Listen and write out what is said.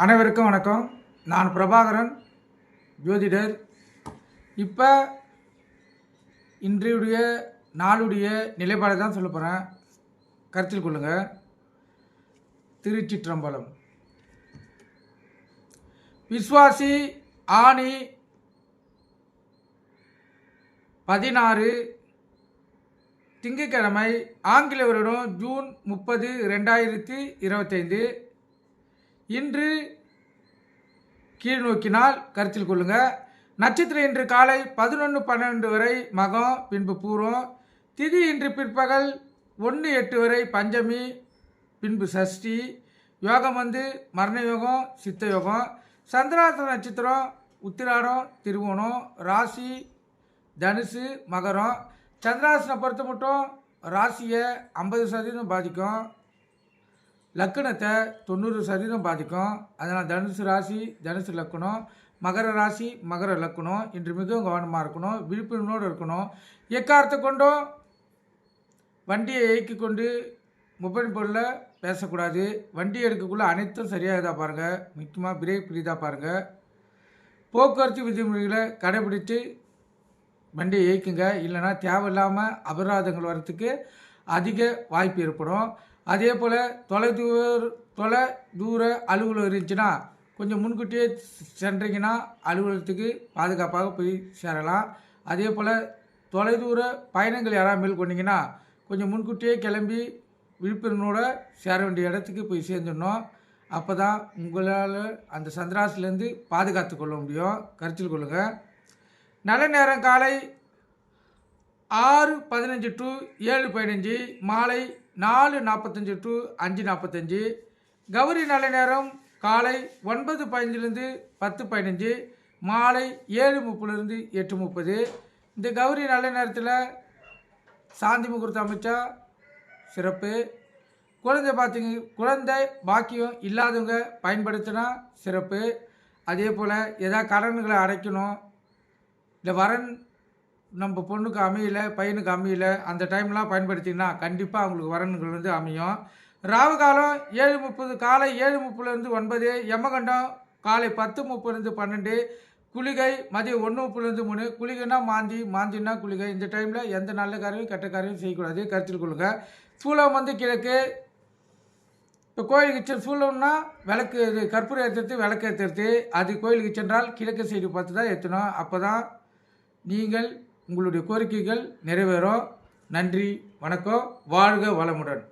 அனைவருக்கும் வணக்கம். நான் பிரபாகரன் ஜோதிடர். இப்போ இன்றையுடைய நாளுடைய நிலைப்பாடை தான் சொல்ல போகிறேன் கருத்தில் கொள்ளுங்கள் திருச்சிற்றம்பலம். விஸ்வாசி ஆணி பதினாறு திங்கட்கிழமை ஆங்கில வருடம் ஜூன் முப்பது ரெண்டாயிரத்தி இருபத்தைந்து. இன்று கீழ் நோக்கினால் கருத்தில் கொள்ளுங்க. நட்சத்திரம் இன்று காலை பதினொன்று பன்னெண்டு வரை மகம் பின்பு பூர்வம் திதி இன்று பிற்பகல் ஒன்று எட்டு வரை பஞ்சமி பின்பு சஷ்டி. யோகம் வந்து மரண யோகம் சித்த யோகம். சந்திராசன நட்சத்திரம் உத்திராடம் திருவோணம் ராசி தனுசு மகரம். சந்திராசனை பொறுத்த மட்டும் ராசியை ஐம்பது சதவீதம் பாதிக்கும். லக்கணத்தை தொண்ணூறு சதவீதம் பாதிக்கும். அதனால் தனுசு ராசி தனுசு லக்கணம் மகர ராசி மகர லக்கணம் இன்று மிகவும் கவனமாக இருக்கணும். விழிப்புணர்வோடு இருக்கணும். எக்காரத்தை கொண்டும் வண்டியை இயக்கி கொண்டு மொபைல் பொருளை பேசக்கூடாது. வண்டி எடுக்கக்குள்ளே அனைத்தும் சரியாக இதாக பாருங்கள் முக்கியமாக பிரேக் பிடிதா பாருங்கள் போக்குவரத்து விதிமுறைகளை கடைபிடித்து வண்டியை இயக்குங்க. இல்லைன்னா தேவையில்லாமல் அபராதங்கள் வர்றதுக்கு அதிக வாய்ப்பு ஏற்படும். அதே போல் தொலைதூர தொலை தூர அலுவலகம் இருந்துச்சுன்னா கொஞ்சம் முன்கூட்டியே சென்றீங்கன்னா அலுவலகத்துக்கு பாதுகாப்பாக போய் சேரலாம். அதே போல் தொலைதூர பயணங்கள் யாராவது மேற்கொண்டீங்கன்னா கொஞ்சம் முன்கூட்டியே கிளம்பி விழுப்புரனோட சேர வேண்டிய இடத்துக்கு போய் சேர்ந்துடணும். அப்போ தான் உங்களால் அந்த சந்திராசிலேருந்து பாதுகாத்து கொள்ள முடியும். கருத்தில் கொள்ளுங்கள் நல்ல நேரம் காலை ஆறு பதினஞ்சு டு ஏழு பதினஞ்சு மாலை நாலு நாற்பத்தஞ்சு டு அஞ்சு நாற்பத்தஞ்சு கௌரி நல்ல நேரம். காலை ஒன்பது பதினஞ்சுலேருந்து பத்து பதினஞ்சு. மாலை ஏழு முப்பதுலேருந்து எட்டு முப்பது. இந்த கௌரி நல்ல நேரத்தில் சாந்தி முகூர்த்தம் அமைச்சா சிறப்பு. குழந்தை பார்த்திங்க குழந்தை பாக்கியம் இல்லாதவங்க பயன்படுத்தினா சிறப்பு. அதே போல் ஏதாவது கடன்களை அடைக்கணும். இல்லை வரன் நம்ம பொண்ணுக்கு அமையல பையனுக்கு அமையல அந்த டைம்லாம் பயன்படுத்திங்கன்னா கண்டிப்பாக அவங்களுக்கு வரன்கள் வந்து அமையும். ராவு காலம் ஏழு முப்பது காலை ஏழு முப்பதுலேருந்து ஒன்பது யமகண்டம் காலை பத்து முப்பதுலேருந்து பன்னெண்டு குளிகை மதியம் ஒன்று முப்பதுலேருந்து மூணு குளிகைனா மாந்தி மாந்தினா குளிகை. இந்த டைமில் எந்த நல்ல காரியம் கெட்ட காரியம் செய்யக்கூடாது. கருத்தில் கொள்ளுங்க. சூளம் வந்து கிழக்கு. இப்போ கோயிலுக்கு செ சூழம்னா விளக்கு இது கற்பூரம் ஏற்றுறது விளக்கு ஏற்றுறது அது கோயிலுக்கு சென்றால் கிழக்கு சைடு பார்த்து தான் ஏற்றணும் அப்போ தான் நீங்கள் உங்களுடைய கோரிக்கைகள் நிறைவேறும். நன்றி வணக்கம். வாழ்க வளமுடன்.